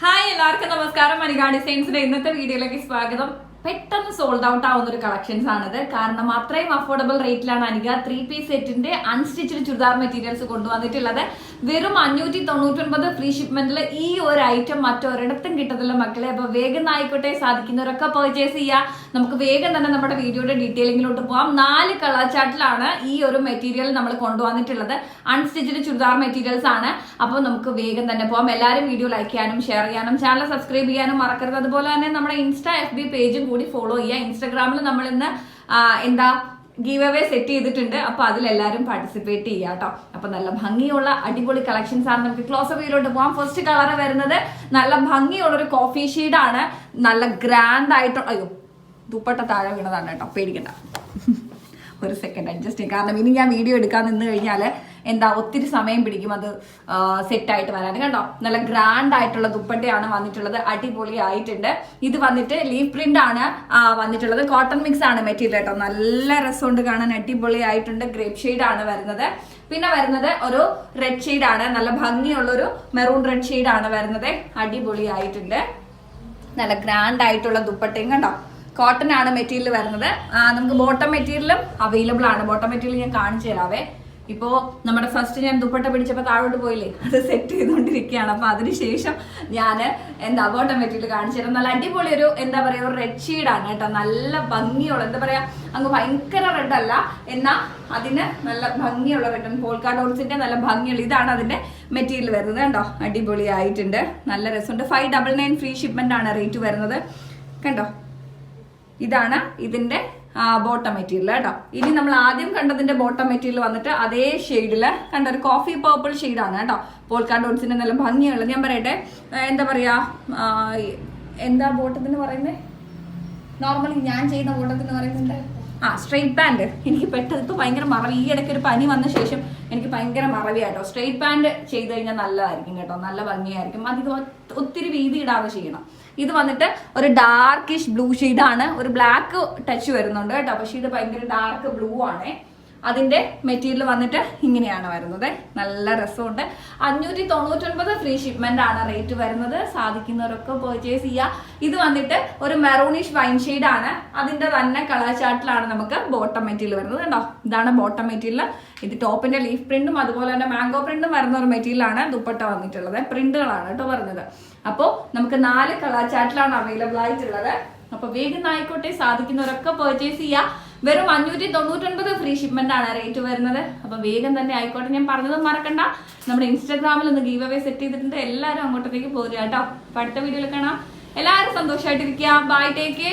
Hi എല്ലാവർക്കും നമസ്കാരം. മണികാ ഡിസൈൻസിന്റെ ഇന്നത്തെ വീഡിയോയിലേക്ക് സ്വാഗതം. പെട്ടെന്ന് സോൾഡ് ഔട്ട് ആവുന്ന ഒരു കളക്ഷൻസ് ആണിത്. കാരണം അത്രയും അഫോർഡബിൾ റേറ്റിലാണ് അനിക ത്രീ പീസ് സെറ്റിന്റെ അൺസ്റ്റിച്ചഡ് ചുരിദാർ മെറ്റീരിയൽസ് കൊണ്ടുവന്നിട്ടുള്ളത്. വെറും അഞ്ഞൂറ്റി തൊണ്ണൂറ്റൊൻപത് ഫ്രീ ഷിപ്മെന്റിൽ ഈ ഒരു ഐറ്റം മറ്റൊരിടത്തും കിട്ടത്തില്ല മക്കളെ. അപ്പൊ വേഗം ആയിക്കോട്ടെ സാധിക്കുന്നവരൊക്കെ പർച്ചേസ് ചെയ്യുക നമുക്ക് വേഗം തന്നെ നമ്മുടെ വീഡിയോയുടെ ഡീറ്റെയിലിങ്ങിലോട്ട് പോവാം. നാല് കളർ ചാർട്ടിലാണ് ഈ ഒരു മെറ്റീരിയൽ നമ്മൾ കൊണ്ടുവന്നിട്ടുള്ളത്. അൺസ്റ്റിച്ചഡ് ചുരിദാർ മെറ്റീരിയൽസ് ആണ്. അപ്പോൾ നമുക്ക് വേഗം തന്നെ പോവാം. എല്ലാവരും വീഡിയോ ലൈക്ക് ചെയ്യാനും ഷെയർ ചെയ്യാനും ചാനൽ സബ്സ്ക്രൈബ് ചെയ്യാനും മറക്കരുത്. അതുപോലെ തന്നെ നമ്മുടെ ഇൻസ്റ്റാ എഫ് ബി പേജും കൂടി ഫോളോ ചെയ്യുക. ഇൻസ്റ്റാഗ്രാമിൽ നമ്മൾ ഇന്ന് എന്താ ഗീവ് അവേ സെറ്റ് ചെയ്തിട്ടുണ്ട്. അപ്പൊ അതിലെല്ലാവരും പാർട്ടിസിപ്പേറ്റ് ചെയ്യുക കേട്ടോ. അപ്പൊ നല്ല ഭംഗിയുള്ള അടിപൊളി കളക്ഷൻസ് ആണ് നമുക്ക് ക്ലോസ് അപ്പിയിലോട്ട് പോകാം ഫസ്റ്റ് കളർ വരുന്നത് നല്ല ഭംഗിയുള്ള ഒരു കോഫി ആണ്. നല്ല ഗ്രാൻഡ് ആയിട്ട് അയ്യോ ദുപ്പട്ട താഴെ വീണതാണ് കേട്ടോ. പേടിക്കണ്ട. ഒരു സെക്കൻഡ് അഡ്ജസ്റ്റ് ചെയ്യും. കാരണം ഇനി ഞാൻ വീഡിയോ എടുക്കാൻ നിന്ന് കഴിഞ്ഞാൽ എന്താ ഒത്തിരി സമയം പിടിക്കും അത് സെറ്റ് ആയിട്ട് വരാൻ. കണ്ടോ? നല്ല ഗ്രാൻഡ് ആയിട്ടുള്ള ദുപ്പട്ടയാണ് വന്നിട്ടുള്ളത്. അടിപൊളി ആയിട്ടുണ്ട് ഇത് വന്നിട്ട് ലീഫ് പ്രിന്റ് ആണ് വന്നിട്ടുള്ളത്. കോട്ടൺ മിക്സ് ആണ് മെറ്റീരിയൽ കേട്ടോ. നല്ല രസമുണ്ട് കാണാൻ. അടിപൊളി ആയിട്ടുണ്ട് ഗ്രേപ്പ് ഷെയ്ഡ് ആണ് വരുന്നത്. പിന്നെ വരുന്നത് ഒരു റെഡ് ഷെയ്ഡ് ആണ്. നല്ല ഭംഗിയുള്ള ഒരു മെറൂൺ റെഡ് ഷെയ്ഡ് ആണ് വരുന്നത്. അടിപൊളി ആയിട്ടുണ്ട് നല്ല ഗ്രാൻഡ് ആയിട്ടുള്ള ദുപ്പട്ടയും കണ്ടോ? കോട്ടൺ ആണ് മെറ്റീരിയൽ വരുന്നത്. നമുക്ക് ബോട്ടം മെറ്റീരിയലും അവൈലബിൾ ആണ്. ബോട്ടം മെറ്റീരിയൽ ഞാൻ കാണിച്ചു തരാവേ. ഇപ്പോ നമ്മുടെ ഫസ്റ്റ് ഞാൻ ദുപ്പട്ട പിടിച്ചപ്പോൾ താഴോട്ട് പോയില്ലേ? അത് സെറ്റ് ചെയ്തുകൊണ്ടിരിക്കുകയാണ് അപ്പൊ അതിനുശേഷം ഞാൻ എന്താ ബോട്ടം വെറ്റിട്ട് കാണിച്ചു നല്ല അടിപൊളി ഒരു എന്താ പറയാ ഒരു റെഡ് ഷെയ്ഡാണ് കേട്ടോ. നല്ല ഭംഗിയുള്ള എന്താ പറയാ അങ്ങ് ഭയങ്കര റെഡ് അല്ല. എന്നാ അതിന് നല്ല ഭംഗിയുള്ള റെഡ് പോൾക്കാ ഡോട്ട്സിന്റെ നല്ല ഭംഗിയുള്ള ഇതാണ് അതിന്റെ മെറ്റീരിയൽ വരുന്നത് കണ്ടോ? അടിപൊളി ആയിട്ടുണ്ട് നല്ല രസമുണ്ട്. Five double nine free shipment ആണ് റേറ്റ് വരുന്നത്. കണ്ടോ? ഇതാണ് ഇതിന്റെ ബോട്ടം മെറ്റീരിയൽ കേട്ടോ ഇനി നമ്മൾ ആദ്യം കണ്ടതിന്റെ ബോട്ടം മെറ്റീരിയൽ വന്നിട്ട് അതേ ഷെയ്ഡിൽ കണ്ട ഒരു കോഫി പേർപ്പിൾ ഷെയ്ഡാണ് കേട്ടോ പോൾക്കാ ഡോട്ട്സിന്റെ നല്ല ഭംഗിയുള്ളത് ഞാൻ പറയട്ടെ എന്താ പറയാ എന്താ ബോട്ടത്തിന് പറയുന്നത് നോർമലി ഞാൻ ചെയ്യുന്ന ബോട്ടത്തിന് പറയുന്നുണ്ട്. ആ സ്ട്രെയിറ്റ് പാന്റ് എനിക്ക് പെട്ടെന്ന് ഇപ്പൊ ഭയങ്കര മറവി. ഈ ഇടയ്ക്ക് ഒരു പനി വന്ന ശേഷം എനിക്ക് ഭയങ്കര മറവി കേട്ടോ സ്ട്രെയിറ്റ് പാന്റ് ചെയ്ത് കഴിഞ്ഞാൽ നല്ലതായിരിക്കും കേട്ടോ. നല്ല ഭംഗിയായിരിക്കും. അധികം ഒത്തിരി വീതി ഇടാതെ ചെയ്യണം. ഇത് വന്നിട്ട് ഒരു ഡാർക്കിഷ് ബ്ലൂ ഷെയ്ഡാണ് ഒരു ബ്ലാക്ക് ടച്ച് വരുന്നുണ്ട് കേട്ടോ. പക്ഷേ ഇത് ഭയങ്കര ഡാർക്ക് ബ്ലൂ ആണേ. അതിന്റെ മെറ്റീരിയൽ വന്നിട്ട് ഇങ്ങനെയാണ് വരുന്നത്. നല്ല രസമുണ്ട്. അഞ്ഞൂറ്റി തൊണ്ണൂറ്റൊൻപത് ഫ്രീ ഷിപ്മെന്റ് ആണ് റേറ്റ് വരുന്നത്. സാധിക്കുന്നവരൊക്കെ പർച്ചേസ് ചെയ്യുക ഇത് വന്നിട്ട് ഒരു മെറൂണിഷ് വൈൻ ആണ്. അതിന്റെ തന്നെ കളർ ചാർട്ടിലാണ് നമുക്ക് ബോട്ടം മെറ്റീരിയൽ വരുന്നത് കണ്ടോ? ഇതാണ് ബോട്ടം മെറ്റീരിയൽ ഇത് ടോപ്പിന്റെ ലീഫ് പ്രിന്റും അതുപോലെ തന്നെ മാംഗോ പ്രിന്റും വരുന്ന ഒരു മെറ്റീരിയലാണ് ദുപ്പട്ട വന്നിട്ടുള്ളത്. പ്രിന്റുകളാണ് കേട്ടോ പറഞ്ഞത് അപ്പോൾ നമുക്ക് നാല് കളർ ചാർട്ടിലാണ് അവൈലബിൾ ആയിട്ടുള്ളത്. അപ്പോൾ വേഗം ആയിക്കോട്ടെ സാധിക്കുന്നവരൊക്കെ പർച്ചേസ് ചെയ്യുക വെറും അഞ്ഞൂറ്റി തൊണ്ണൂറ്റൊൻപത് ഫ്രീ ഷിപ്മെന്റ് ആണ് റേറ്റ് വരുന്നത്. അപ്പൊ വേഗം തന്നെ ആയിക്കോട്ടെ ഞാൻ പറഞ്ഞത് മറക്കണ്ട. നമ്മുടെ ഇൻസ്റ്റാഗ്രാമിൽ ഒന്ന് ഗീവ് അവേ സെറ്റ് ചെയ്തിട്ടുണ്ട്. എല്ലാവരും അങ്ങോട്ടത്തേക്ക് പോരുക കേട്ടോ. അടുത്ത വീഡിയോയിൽ കാണാം. എല്ലാവരും സന്തോഷമായിട്ടിരിക്കുക ബൈ ടേക്ക്